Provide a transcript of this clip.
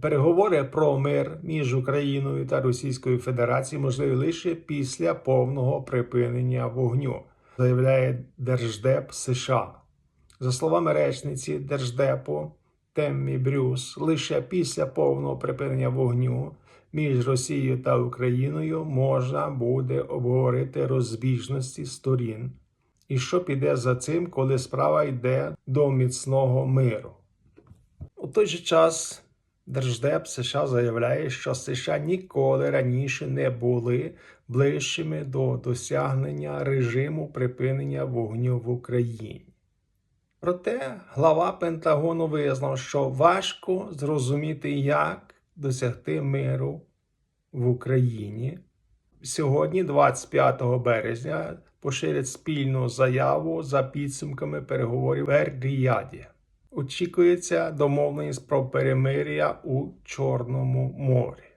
Переговори про мир між Україною та Російською Федерацією можливі лише після повного припинення вогню, заявляє Держдеп США. За словами речниці Держдепу Теммі Брюс, лише після повного припинення вогню між Росією та Україною можна буде обговорити розбіжності сторін. І що піде за цим, коли справа йде до міцного миру. У той же час Держдеп США заявляє, що США ніколи раніше не були ближчими до досягнення режиму припинення вогню в Україні. Проте глава Пентагону визнав, що важко зрозуміти, як досягти миру в Україні. Сьогодні, 25 березня, поширять спільну заяву за підсумками переговорів в Ер-Ріяді. Очікується домовленість про перемир'я у Чорному морі.